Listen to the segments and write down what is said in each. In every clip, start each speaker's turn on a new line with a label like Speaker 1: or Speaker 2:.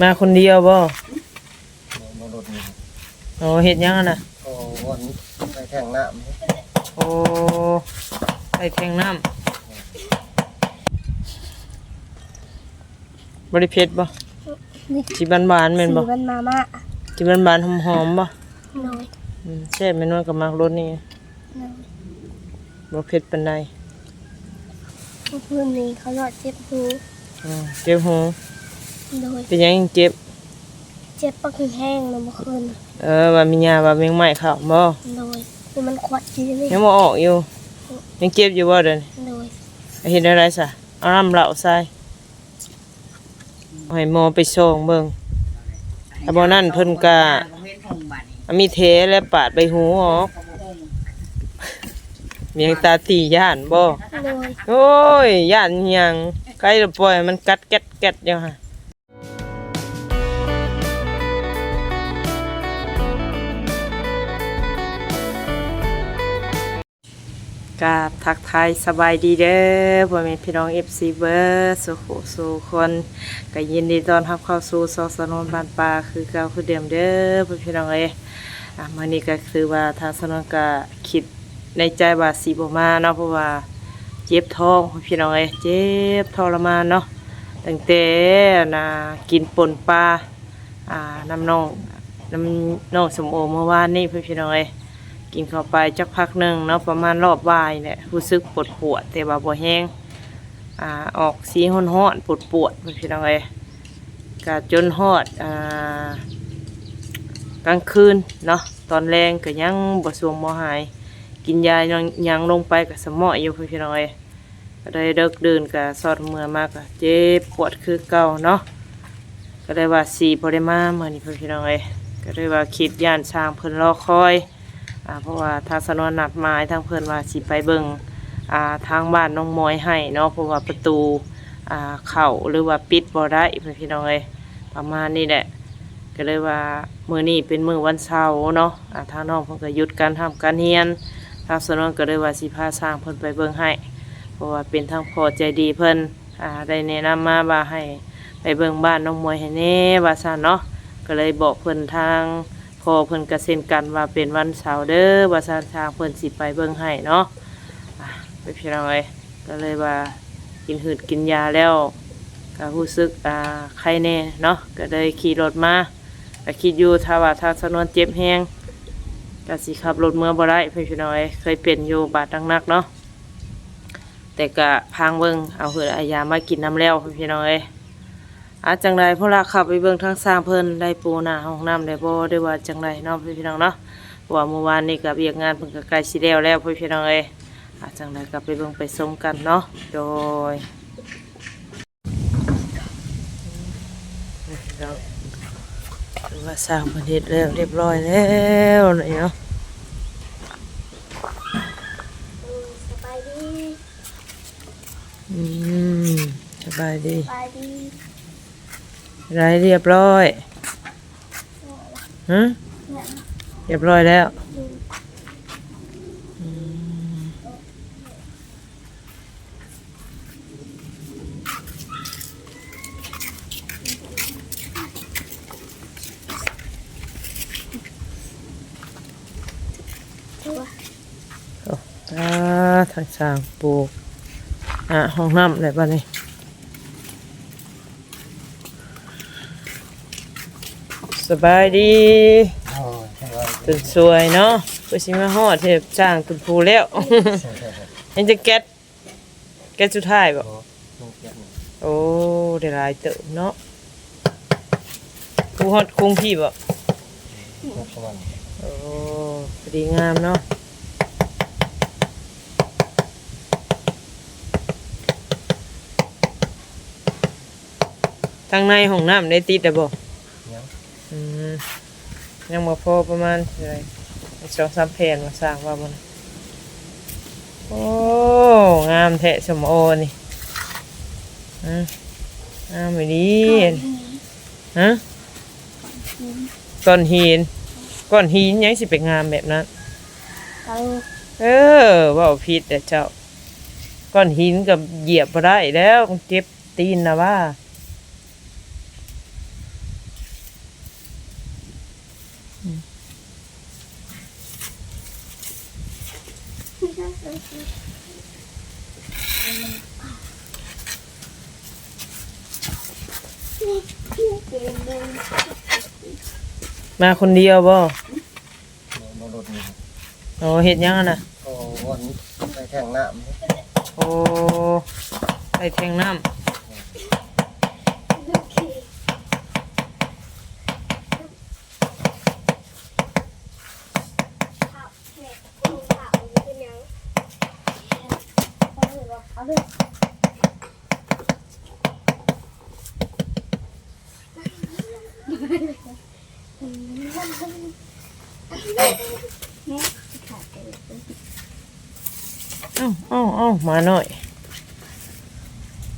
Speaker 1: มาคนเดียวบ่
Speaker 2: มารถนี่
Speaker 1: โอ้เฮ็ดหยังอะน่ะ
Speaker 2: โอ้วันไปแข่งน้
Speaker 1: โอ้ไปแทงน้ำบริเพชรบ่
Speaker 3: นี่
Speaker 1: สิบานบานๆแม่นบ่
Speaker 3: สีมันมาม่า
Speaker 1: สิบานบานๆหอมๆบ่
Speaker 3: หน่อย
Speaker 1: อืม แซ่บแม่นว่ากับมากรสนี่
Speaker 3: หน่อย
Speaker 1: บ่เผ็ดปานใด
Speaker 3: เมื่อคืนนี้เขาหลอดเจ็บหู
Speaker 1: อืมเจ็บหู
Speaker 3: โดย
Speaker 1: เป็นหยังเจ็บ
Speaker 3: เจ็บปากแห้งเลยเมื่อคืน
Speaker 1: เออว่ามีหญ้าว่าแมงไม้เข้าบ่
Speaker 3: โดยคือมันขวัดจีนี่
Speaker 1: ยังบ่ออกอยู่ ยังเจ็บอยู่บ่เด้อนี่
Speaker 3: โดย
Speaker 1: เฮ็ดอะไรซะเอาน้ำเหล้าใส่ให้หมอไปส่งเบิ่งถ้าบ่นั่นเพิ่นก็ มีเทและปาดใบหูออกมีหยังตาตีย่านบ่
Speaker 3: โดย
Speaker 1: โอ้ยย่านหยังไกลแล้วปล่อยมันกัดแก๊ดแก๊ดอยู่ฮะกราบทักทายสบายดีเด้อพ่อแม่พี่น้อง FC เบิร์ดสุขสู่คนก็ยินดีต้อนรับเข้าสู่ซอกสนนบ้านป่าคือเก่าคือเดิมเด้อพ่อพี่น้องเอ้ย อะมื้อนี้ก็คือว่าทางสนนก็คิดในใจว่าสิบ่มาเนาะเพราะว่าเจ็บท้องพี่น้องเอ้ยเจ็บทรมานเนาะตั้งแต่น่ะกินป่นปลาอ่าน้ำน้องน้ำน้องสมโอเมื่อวานนี่พี่น้องเอ้ยกินเข้าไปจักพักหนึ่งเนาะประมาณรอบบ่ายเนี่ยรู้สึกปวดปวดแต่ว่าบ่แห้งอ่าออกสีห้อนห้อนๆปวดปวดพี่น้องเอ้ยกะจนฮอดอ่า กลางคืนเนาะตอนแรงก็ยังบ่สวงบ่หาย กินยายังยังลงไปกับสมออยู่พี่น้องเอ้ยก็ได้เลิกเดินกับสอดเมื่อมากก็เจ็บปวดคือเก่าเนาะก็ได้ว่าสีพอได้มาเมื่อนี้พี่น้องเอ้ยก็ได้ว่าคิดย่านช้างเพิ่นรอคอยอ่าเพราะว่าทางสนวนนัดหมายทางเพิ่นว่าสิไปเบิ่งอ่าทางบ้านน้องมอยให้เนาะเพราะว่าประตูอ่าเข้าหรือว่าปิดบ่ได้พี่น้องเอ้ยประมาณนี้แหละ ก็เลยว่ามื้อนี้เป็นมื้อวันเสาร์เนาะอ่าทางน้องเพิ่นก็หยุดการทำการเรียนทางสนวนก็เลยว่าสิพาสร้างเพิ่นไปเบิ่งให้ เพราะว่าเป็นทางพ่อใจดีเพิ่นอ่าได้แนะนำมาว่าให้ไปเบิ่งบ้านน้องมวยให้แน่ว่าซั่นเนาะก็เลยบอกเพิ่นทางพ่อเพิ่นก็เซ็นกันว่าเป็นวันเสาร์เด้อว่าซั่นทางเพิ่นสิไปเบิ่งให้เนาะอะไปพี่น้องเอ้ยก็เลยว่ากินหืดกินยาแล้ว ก็รู้สึกอ่าไข้แน่เนาะก็เลยขี่รถมา ก็คิดอยู่ถ้าว่าทางสนวนเจ็บแฮงก็สิขับรถเมื่อบ่ได้พี่น้อยเคยเป็นอยู่บาดดังนักเนาะแต่ก็พางเบิงเอาเหืออายามากินน้ำแล้วเพี่น้อยอาจังใดพวกเราขับไปเบิ่งทางสร้างเพิ่นได้ปูหน้าห้องน้ำได้บ่ได้ว่าจังใดเนาะเพี่น้องเนาะเพราว่าเมื่อวานนี้ก็เบียกงานเพิ่นก็ใกล้สิแล้วแล้วเพี่น้องเอ้ยอาจังใดก็ไปเบิ่งไปชมกันเนาะโดยถือ ว่าสร้างประเทศแล้วเรียบร้อยแล้วนี่เนาะ
Speaker 3: สบายดี
Speaker 1: อืมสบายดี
Speaker 3: สบายดี
Speaker 1: ไรเรียบร้อยฮะเรียบร้อยแล้วางสร้างปลูกอะห้องน้ำอะไรบ้านี่สบายดีำ
Speaker 2: โอ้ยใช่ว่า
Speaker 1: ตื่นสวยเนาะเพื่อสิมาฮอดเทพจ้างตุนภูแล้วยังจะแก๊สแก๊สสุดท้ายบ่
Speaker 2: โอ้ลูกยักษ์
Speaker 1: โอ้ได้หลายเติบเนาะภูฮอดคงพี่บ่
Speaker 2: ลูกสวรรค์
Speaker 1: โอ้พอดีงามเนาะ ทางในห้องน้ำได้ติดแต่บ่
Speaker 2: ยัง
Speaker 1: อืมยังมาพอประมาณเท่าไหร่สองสามแผ่นมาสร้างว่ามันโอ้งามแทะสมโอนี่ฮะงามไม่ดีฮะก้อนหินก้อนหินยังสิเป็นงามแบบนั้น
Speaker 3: เตัง
Speaker 1: เออเว่าผิดแต่เจ้าก้อนหินกับเหยียบบ่ได้แล้วมันเจ็บตีนนะว่า มาคนเดียวบ่
Speaker 2: บ่บ่รถนี่
Speaker 1: โอ้เฮ็ดหยังอะน่ะ
Speaker 2: โอ้วันไปแทงน้ำ
Speaker 1: โอ้ไปแทงน้ำ
Speaker 3: เอาด้วย
Speaker 1: เอ้าเอ้าเอ้า มาหน่อย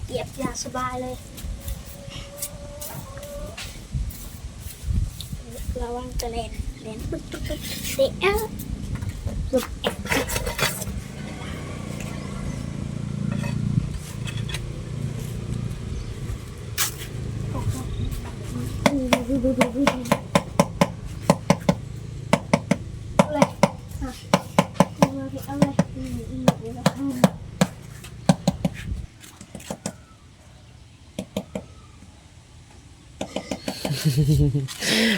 Speaker 3: เหยียบอย่างสบายเลย ระวังจะเล่นเล่นปุ๊บปุ๊บเตะเอ้าปึ๊บเอ๊ะเอาเลยอะเอาเลยเอาเลยอืมอืมเดี๋ยวเราเข้า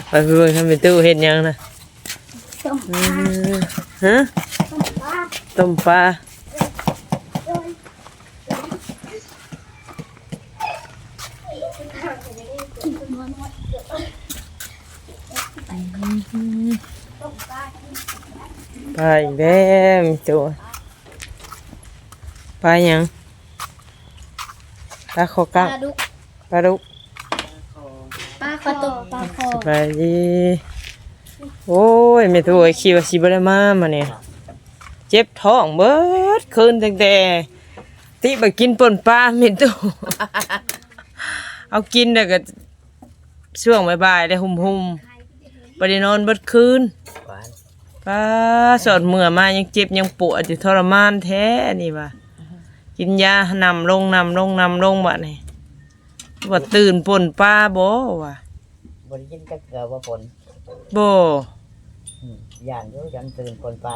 Speaker 1: ไปไปเบิ่งทำเป็นตู้เฮ็ดหยังน่ะ
Speaker 3: ต้ม
Speaker 1: อื
Speaker 3: ปลาม
Speaker 1: ฮะ
Speaker 3: ต้มปลา
Speaker 1: ต้มปลา
Speaker 3: โดนต้มปลา
Speaker 1: ปลาอีกแล้วมีตัวปลาหยังปลาคอ
Speaker 3: ป
Speaker 1: กั
Speaker 3: ลางดุก
Speaker 1: ปลาดุก
Speaker 3: ปตกปลาคอ
Speaker 1: สบายดีโอ้ยแม่ตัวไอ้คิดว่าสิบ่ได้มามาเนี่ยเจ็บท้องเบิดคืนตั้งแต่ติไปกินป่นปลาแม่ตัวเอากินแล้วก็ช่วงบ่ายๆได้หุ่มๆบ่ได้นอนเบิดคื
Speaker 2: น
Speaker 1: ป้าสอดเมื่อมายังเจ็บยังปวดอยู่ทรมานแท้นี่ว่ะกินยานำลงนำลงนำลงบะนี่ว่าตื่นปนป้าบ่ว่ะ
Speaker 4: บริยินก็เกือบว่าฝน
Speaker 1: บ่
Speaker 4: อืมย่านอยู่ยันตื่นคนปลา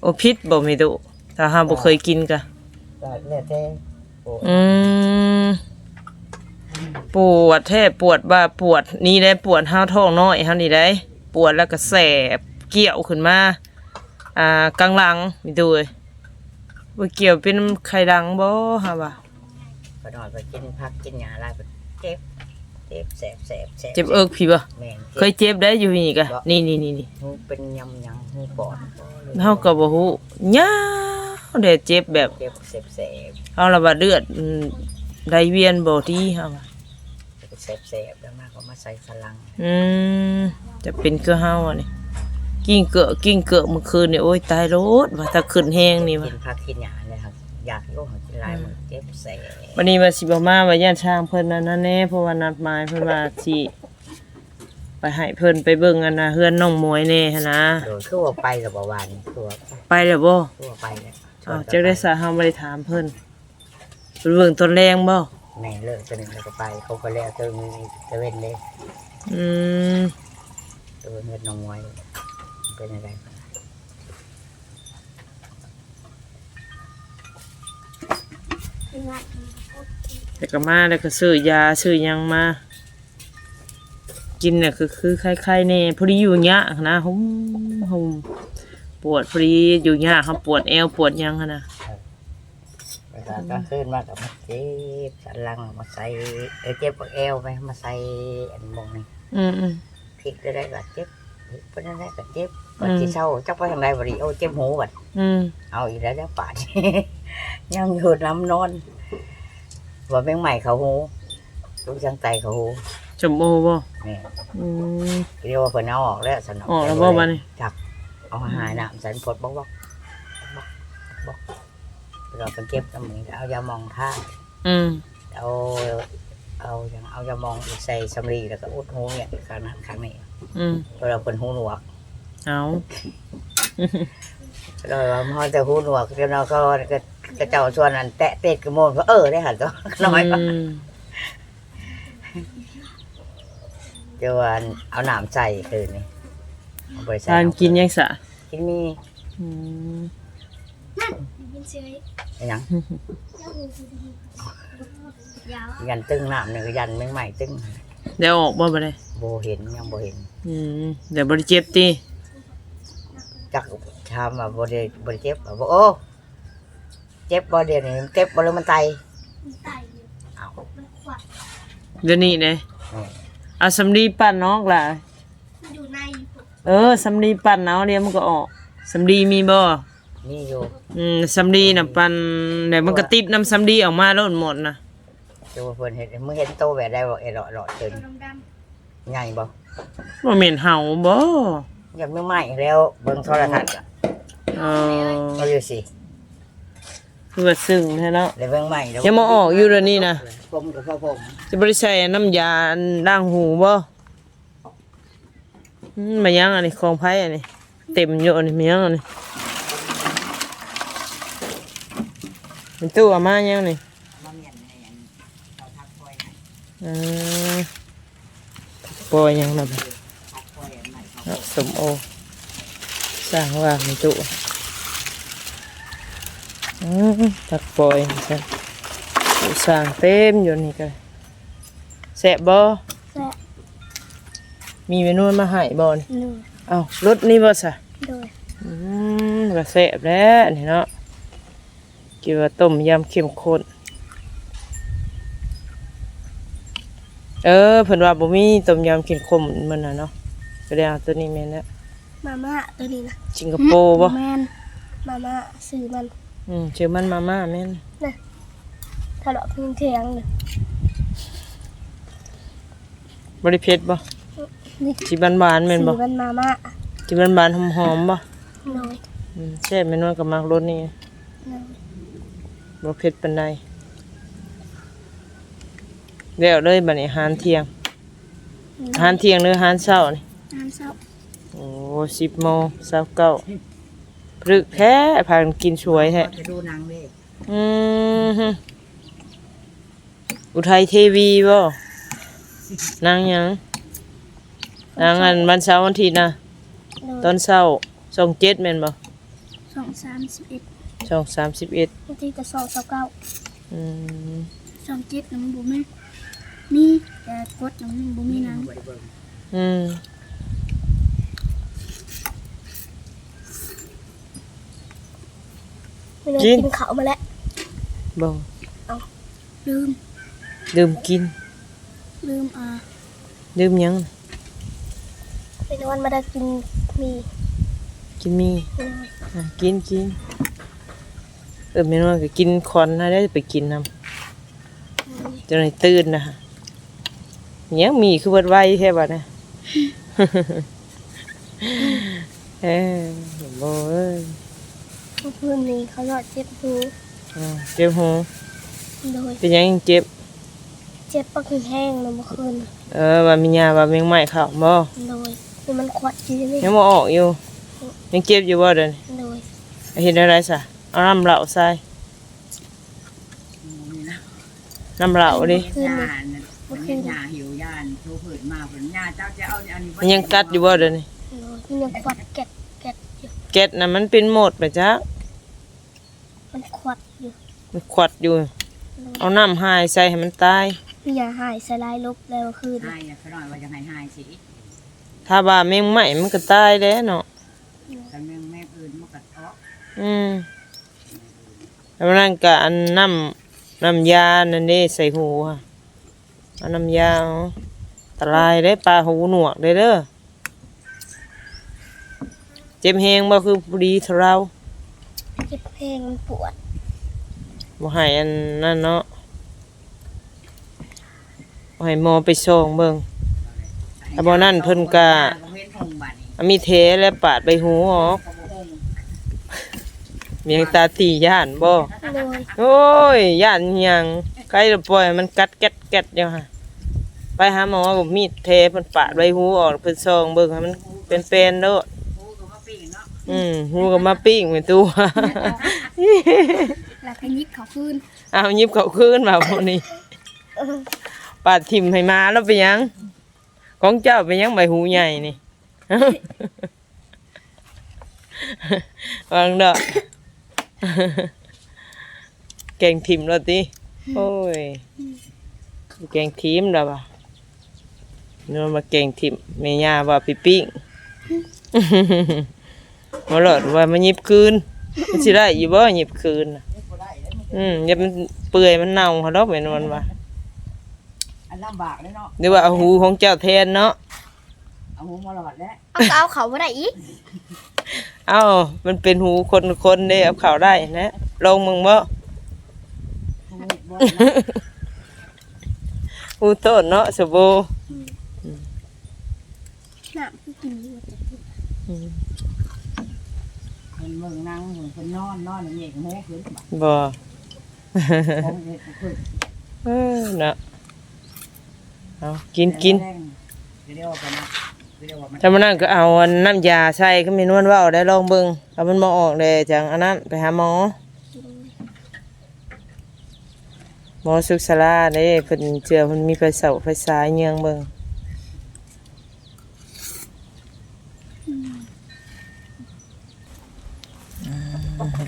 Speaker 1: โอพิษบ่ไม่ดุถ้าหาบ่เคยกินกะ
Speaker 4: ก็แล้วแต่โอ้
Speaker 1: อืมปวดแท้ปวดว่าปวดนี่ได้ปวดห้าวท้องน้อยเฮานี่ได้ ปวดแล้วก็แสบเกี่ยวขึ้นมาอ่ากลางหลังมีดูเลยว่าเกี่ยวเป็นไข้หลังบ่ฮะว่ะ
Speaker 4: พอนอนไปกินพักกินหญ้าอะไรไปเจ็บ เจ็บแสบแสบแสบ
Speaker 1: เจ็บเอิกพี่บ่
Speaker 4: แม่ง
Speaker 1: เคยเจ็บได้อยู่นี่กะนี่นี่นี่นี่
Speaker 4: หูเป็นยำยังหูปอด
Speaker 1: เฮาก็บ่ฮู้ยาวแต่เจ็บแบบ
Speaker 4: เจ็บแสบแสบ
Speaker 1: เฮาละว่าเลือดอืมไหลเวียนบ่ดีเฮาว่า
Speaker 4: แสบแสบแล้วมากก็มาใส่สลัง
Speaker 1: อืมจะเป็นคือเฮาอะนี่กิ้งเกอะกิ้งเกอะเมื่อคืนนี่โอ้ยตายโลดว่าถ้าขึ้นแฮงนี่
Speaker 4: กิ
Speaker 1: ว่ะ
Speaker 4: นพักกินหญ้าเนี่ยครับอยากโยกกินหลายมันเจ็บแสบ
Speaker 1: วันนี้ว่าสิบ่มาว่าย่านช้างเพิ่นนั่นนั่นแน่เพราะว่านัดหมายเพิ่นว่าสิไปให้เพิ่นไปเบิ่งอันน่ะเฮือนน้องหมวยแน่หันนะ
Speaker 4: โดยคือว่าไปกับบ่วานคือว่า
Speaker 1: ไปแล้วบ่
Speaker 4: คือว่าไปเนี่ย
Speaker 1: อ้าวจักได้สาเฮาบ่ได้ถามเพิ่นไปเบิ่งตอนแรงบ่
Speaker 4: แม่เลิกตัวหนึงแล้วก็ไป เขาก็แล้วตัวมีตะเวนเลย
Speaker 1: อืม
Speaker 4: ตัวเงินน้องมวยเป็นอะไรบ้าง
Speaker 1: แต่ก็มาแล้วก็ซื้อยาซื้อหยังมา กินน่ะคือคือคล้ายๆแน่พอดีอยู่ยะนะหุ่มหุ่มปวดพอดีอยู่ยะเขาปวดเอวปวดหยังหั้นนะ
Speaker 4: เวลากลางคืนมากับมาเจ็บสันหลังมาใส่เออเจ็บปวดเอวไปมาใส่อันมองนี่
Speaker 1: อืมอืม
Speaker 4: พลิกได้ได้ก็เจ็บพลิกไปได้ได้ก็เจ็บ
Speaker 1: อื
Speaker 4: บัด
Speaker 1: ม
Speaker 4: ที่เศร้าจักไปทางใดบัดนี้โอ้เจ็บหูบัด
Speaker 1: อืม
Speaker 4: เอาอีกแล้วแล้วปาด ยังอยู่น้ำนอน ว่าแมงใหม่เขาหูลูกจังไตเขาหู
Speaker 1: จมโอบ่
Speaker 4: นี่
Speaker 1: อืม
Speaker 4: เรียกว่าเพิ่นเอาออกแล้วสนอง
Speaker 1: ออกแล้วบ่บัดนี้
Speaker 4: จับเอาหายน้ำสันปลดบอกบอกบอกบอกเราเป็นเจ็บน้ำมือเอายามองท่า
Speaker 1: อืม
Speaker 4: เอาเอาอย่างเอายามองใส่สำลีแล้วก็อุดหูเนี่ยข้างนั้นข้างนี้
Speaker 1: อืม
Speaker 4: เพราะเราเป็นหูหนวก
Speaker 1: เอา
Speaker 4: rồi mà ho từ hú nuột cho nó có cái cái chậu xuân ăn tệ tết cái môn có ở đấy hả đó
Speaker 1: อื
Speaker 4: nói
Speaker 1: ม
Speaker 4: cho anh áo nạm chạy từ này เอาไปใส่
Speaker 1: ทานกินยังสะ
Speaker 4: กินมี
Speaker 1: อืม
Speaker 3: ยินเสียง
Speaker 4: อะไรหยัง
Speaker 3: ยาว
Speaker 4: ยันตึ้งน้ำเนี่ยก็ยันแมงใหม่ตึ้ง
Speaker 1: เดี๋ยวออกบ่บ่ได้
Speaker 4: โบเห็นยังโบเห็น
Speaker 1: อืมเดี๋ยวบ่ได้เจ็บติ
Speaker 4: จักทำมาโบเดโบเจ็บบ่โอ้ เจ็บบ่เดียวนี่เจ็บบ่เลยมันไต
Speaker 3: มันไต่อยู่
Speaker 4: เอา
Speaker 3: มันขวัด
Speaker 1: เดี๋ยวนี้เด้
Speaker 4: นี่
Speaker 1: เอาสำลีปั่นนอกล่ะ
Speaker 3: มันอยู่ในผม
Speaker 1: เออสำลีปั่นเอาเดี๋ยวมันก็ออกสำลีมีบ่
Speaker 4: นี่อยู่
Speaker 1: อืมสำลีน่ะปั่นเดี๋ยวมันก็ติดน้ำสำลีออกมาแล้วหมดน่ะ
Speaker 4: จูเพิ่นเห็นมึงเห็นโตแบบได้บ่เอรอรอตื่น
Speaker 3: ตัวดำ
Speaker 4: ใหญ่บ่
Speaker 1: บ่แม่นเห่าบ่
Speaker 4: อยังไม่ไหม้แล้วเบิ่งโทรทัศน์ก็
Speaker 1: เออ
Speaker 4: เอาอยู่สิ
Speaker 1: คือว่าซึ้งแท้เนาะ
Speaker 4: แล้วเบิ่งใหม่แล้ว
Speaker 1: ยังมาออกอยู่เดี๋ยวนี้นะ
Speaker 4: ผมกับพ่อผม
Speaker 1: จะบ่ได้ใส่น้ำยาอันล้างหูบ่อืมมายังอันนี้ของไผอันนี้เต็มอยู่อันนี้มายังอันนี้มันตู้เอามายังนี่
Speaker 4: มาเมียนให้อันเขาทักคอยให้
Speaker 1: อืมปล่อยยังน่ะบ่
Speaker 4: ทักคอยอันใหม่เขา
Speaker 1: เนาะสมโอสร้างว่ามันตู้ อืมตักปล่อยใช่สร้างเต็มอยู่นี่ก็แสบบ่
Speaker 3: แซ่บ
Speaker 1: มีเมนูมาให้บ่นี่
Speaker 3: หนึ่ง
Speaker 1: เอ้ารถนี่บ่ซะ
Speaker 3: โดย
Speaker 1: อืมก็แซ่บแล้วนี่เนาะกินว่าต้มยำเข้มข้นเออเพิ่นว่าบ่มีต้มยำเข้มข้นมันน่ะเนาะก็ได้เอาตัวนี้แม่นแล้ว
Speaker 3: มาม่าตัวนี้นะ
Speaker 1: สิงคโปร์บ่
Speaker 3: แมนมาม่าซื้อมัน
Speaker 1: อืมชื่อมันมาม่าแม่น
Speaker 3: ทะเลาะเพียงเทียงเลย
Speaker 1: บ่ได้เผ็ดบ่
Speaker 3: นี่
Speaker 1: สิบานๆแม่นบ่
Speaker 3: ซื้อมันมาม่า
Speaker 1: สิบานๆหอมๆบ่
Speaker 3: โดย
Speaker 1: อืมแซ่บแม่นว่ากับมักรสนี่
Speaker 3: โดย
Speaker 1: บ่เผ็ดปานใดแล้วเลยบัดนี้อาหารเที่ยงอาหารเที่ยงหรืออาหารเช้านี่
Speaker 3: น้ำเศร้า
Speaker 1: โอ้สิบโมงสาวเก้าพ รึกแท้พากันกินสวยแท้
Speaker 4: จะดูหนังเลย
Speaker 1: อืมฮึอุทัยเทวีบ่นางหยังนางอันวันเสาร์วันอาทิตย์นะ
Speaker 3: โดย
Speaker 1: ตอนเช้าสองเจ็ดแม่นบ่
Speaker 3: สองสามสิบเอ็ด
Speaker 1: สองสามสิบเอ็ด
Speaker 3: บางทีจะสองสองเก้า
Speaker 1: อืม
Speaker 3: สองเจ็ดน้ำบุ้มมีแต่กดน้ำบุ้มมีน้ำ
Speaker 1: อืม
Speaker 3: ไม่ได้
Speaker 1: กิน
Speaker 3: กินเขาวมาแล้ว
Speaker 1: บ่
Speaker 3: ลืม
Speaker 1: ดื่มกิน
Speaker 3: ลืมอ่า
Speaker 1: ดื่มหยัง
Speaker 3: ไปนอนมาได้กินมี
Speaker 1: กินมี
Speaker 3: โดย
Speaker 1: อะกินกินเออแม่นว่าก็กินคอนนะได้ไปกินนำจนให้ตื่นนะฮะยังมีคือเบิดไว้แค่บัดนะ เอ้ยโบ้ย
Speaker 3: เมื่อคืนนี้เขาหลอดเจ็บหู
Speaker 1: อ่าเจ็บหู
Speaker 3: โดย
Speaker 1: เป็นหยังเจ็บ
Speaker 3: เจ็บปากแห้งเลยเมื่อคืน
Speaker 1: เออว่ามียาว่าเมียงใหม่เข้าบ่
Speaker 3: โดยคือมันขวัดอยู่นี่
Speaker 1: ยังบ่ออกอยู่ ยังเจ็บอยู่บ่เดิน
Speaker 3: โดย
Speaker 1: เห็นอะไรซะเอาน้ำเหลาใส่น้ำเหลาดิ
Speaker 3: คืน
Speaker 4: ยา
Speaker 3: นี้
Speaker 4: นมันยังยาหิวยานโชว์ผืนมาผืนยาเจ้าจะเอาอันนี้
Speaker 1: มันยังกัดอยู่บ่เดิน
Speaker 3: โดยมันยังขวัดแกะ แกะอยู่
Speaker 1: แก๊สน่ะมันเป็นโหมดไปจ้ะ
Speaker 3: มันขวัดอยู่
Speaker 1: มันขวัดอยู่
Speaker 3: โดย
Speaker 1: เอาน้ำหายใส่ให้มันตาย
Speaker 3: มียาหายสลายลบแล้วเมื่อคืน
Speaker 4: ให้อะเขาหน่อยว่าจะให้ให้สิ
Speaker 1: ถ้าว่าแมงใหม่มันก็ตายแล้วเนาะ
Speaker 4: แต่แม่งแม่อื่นมันกัดเทาะ
Speaker 1: อืมแล้วนั่นก็อันน้ำน้ำยานั่นเด้ใส่หูค่ะเอาน้ำยาเอาตรายได้ปลาหูหนวกได้เด้อ เจ็บแหงบ่คือพอดีเท่าเรา
Speaker 3: เจ็บเพลงมันปวด
Speaker 1: บ่ให้อันนั่นเนาะบ่ให้หมอไปส่งเบิ่งแต่บ่นั่นเพิ่นก็
Speaker 4: เว้นหงบัดนี้
Speaker 1: เอามีเทและปาดใบหูออก
Speaker 4: เขาบ่หง
Speaker 1: เมียงตาตีย่านบ่
Speaker 3: โดย
Speaker 1: โอ้ยย่านหยังใกล้จะปล่อยมันกัดแก๊ดแก๊ดเดียวค่ะ ไปหาหมอกับมีดเทเพิ่นปาดใบหูออกเพิ่นซองเบิ่งให้มันเป็นๆเด้อ
Speaker 4: โอ้ก็มาปีนเนาะ
Speaker 1: ออืมหูก็มาปิ้งเป็นตัว
Speaker 3: แล้วก็ยิบเขาคืน
Speaker 1: เอายิบเขาคืนมาพวกนี้ปาดทิมให้มาแล้วไปนหยัง ของเจ้าไปนหยังใบหูใหญ่นี่ วางดอกแกงทิมแล้วติโอ้ยแกงทิมแล้วป่ะนี่มาแกงทิมแม่ย่าว่าไปปิ้ง มาหลอดว่ามาหยิบคืนมันสิได้อยู่บ่หยิบคืนน่ะอืมอย่ามันเปื่อยมันเน่าเขาดอกเป็นวันว่า
Speaker 4: อันลำบากเลยเนาะ
Speaker 1: หรือว่าเอาหูของเจ้าแทนเนาะ
Speaker 4: เอาหูมาหลอดแล้ว
Speaker 3: เอาก็เอาเขาบ่ได้อีก
Speaker 1: เอ้ามันเป็นหูคนคนเด้เอาเข้าได้นะลองมึงบ่
Speaker 4: หูบ่
Speaker 1: หูโต้นเนาะสบู่
Speaker 3: น้ำคือกินอยู่
Speaker 1: อืม
Speaker 4: มัน เมืองนั่งเหมือนคนนอนนอนอย่างเงี้ยหูขึ้นบ่
Speaker 1: บ่
Speaker 4: ของเด็กขึ้น
Speaker 1: เออเนาะเอากินกิน
Speaker 4: เดี๋ยวกันนะเดี๋ยวมัน
Speaker 1: ถ้ามันนั่นก็เอาอันน้ำยาใส่ก็มีนวลว่าเอาได้ลองเบิ่งถ้ามันบ่ออกเลยจังอันนั้นไปหาหมอหมอศึกษาเด้เพิ่นเจือเพิ่นมีไฟเสาไฟสายเยืองเบิ่ง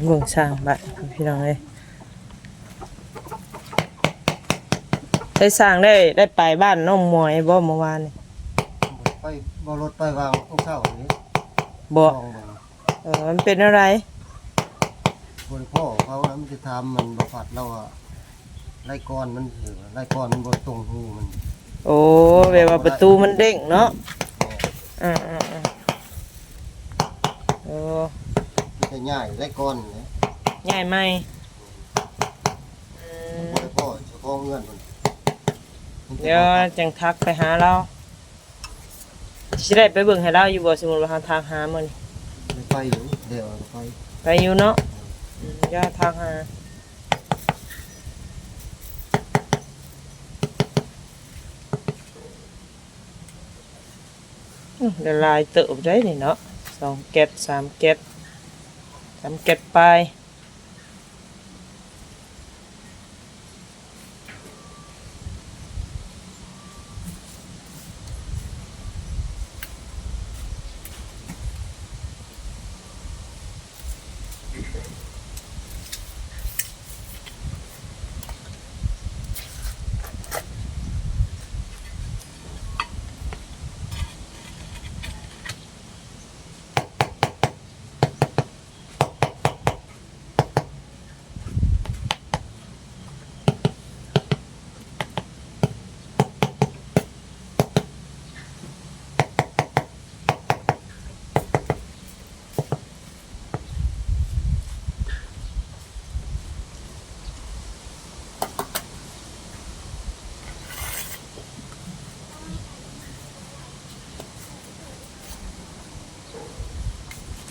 Speaker 1: เมืองสร้างบ้านพี่น้องเลยได้สร้างได้ได้ไปบ้านน้องมวยบ่เมื่อวานนี่
Speaker 2: ไปบ่รถไปวางข้าเข้าอย่านี้
Speaker 1: บ่
Speaker 2: ลองเบิ่ง
Speaker 1: เออมันเป็นอะไร
Speaker 2: บริพ่อเขาแล้วมันจะทำมันบ่ฝัดเราอะไล่ก้อนมันเหือไล่ก้อนมันบ่ตรงหูมัน
Speaker 1: โอ้แบบว่าประตูมันเด้งเนาะอ่าอ่าอ่าโอ้
Speaker 2: จะง่ายไล่ก้อนเนี่ย
Speaker 1: ง่ายไหมอืม
Speaker 2: บริพ่อเจ้าของเงินมันมันจะ
Speaker 1: เดี๋ยวจังทักไปหาเราสิได้ไปเบิ่งให้เราอยู่บ่สมมุติว่าหาทางหามื้อนี้
Speaker 2: ไปอยู่เดี๋ยวไป
Speaker 1: ไปอยู่เนาะอืมอย่าทางหาอืมเดี๋ยวลายเติบได้นี่เนาะสองแก๊สสามแก๊ส สามแก๊สไป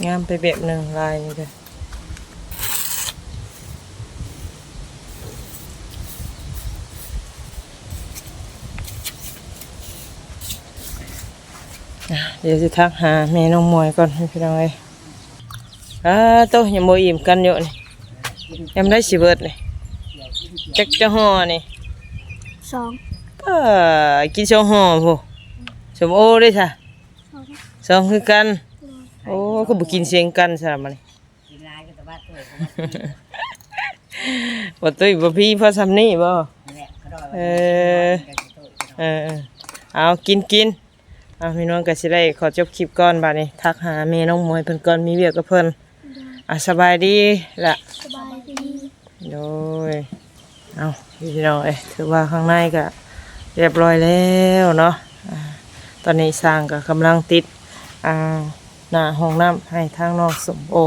Speaker 1: งามไปแบบหนึ่งลายนี่เลยอะเดี๋ยวจะทักหาแม่น้องมวยก่อนให้พี่น้องเอ้ยอ่าโตะยังโมอิ่มกันอยู่นี่ยังได้สิเบิดนี่จักจะห่อนี่
Speaker 3: สอง
Speaker 1: เออกินสองห่อพูสมโอเด้ค่ะ
Speaker 3: สอง
Speaker 1: สองคือกัน โอ้ก็บ่กินเสียงกันซะมัน
Speaker 4: กินลายก็แต่ว่าตัวเขา
Speaker 1: บ่ตุ้ยบ่พี่พอซำนี้บ่
Speaker 4: แหละเขาดอย
Speaker 1: เออเออเออเอากินกินเอาพี่น้องก็สิได้ขอจบคลิปก่อนบัดนี้ทักหาแม่น้องมวยเพิ่นก่อนมีเวียกกับเพิ่นอะสบายดีล่ะ
Speaker 3: สบายดี
Speaker 1: โดยเอาพี่น้องเอ้ยถือว่าข้างในก็เรียบร้อยแล้วเนาะอ่าตอนนี้สร้างก็กำลังติดอ่า หน้าห้องน้ำให้ทางนอกสมโอ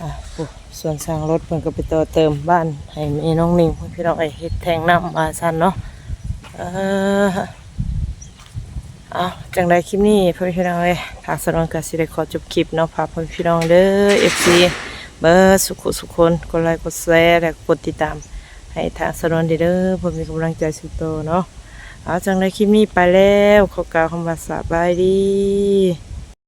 Speaker 1: อะส่วนสร้างรถเพิ่นก็ไปต่อเติมบ้านให้แม่น้องนิ่งพี่น้องเอ้เฮ็ดแทงน้ำมาซันเนาะเออเอาจังไดคลิปนี้เพื่อนพี่น้องเอ้ยทางสนวนก็สิได้ขอจบคลิปเนาะพาเพื่อนพี่น้องเด้อ FC เบอร์สุขสุขคนกดไลค์กดแชร์และกดติดตาม ให้ทางสนวนเด้อเพื่อมีกำลังใจสุดโตเนาะ เอาจังเลยคลิปนี้ไปแล้วขอกล่าวคำว่าสบายดี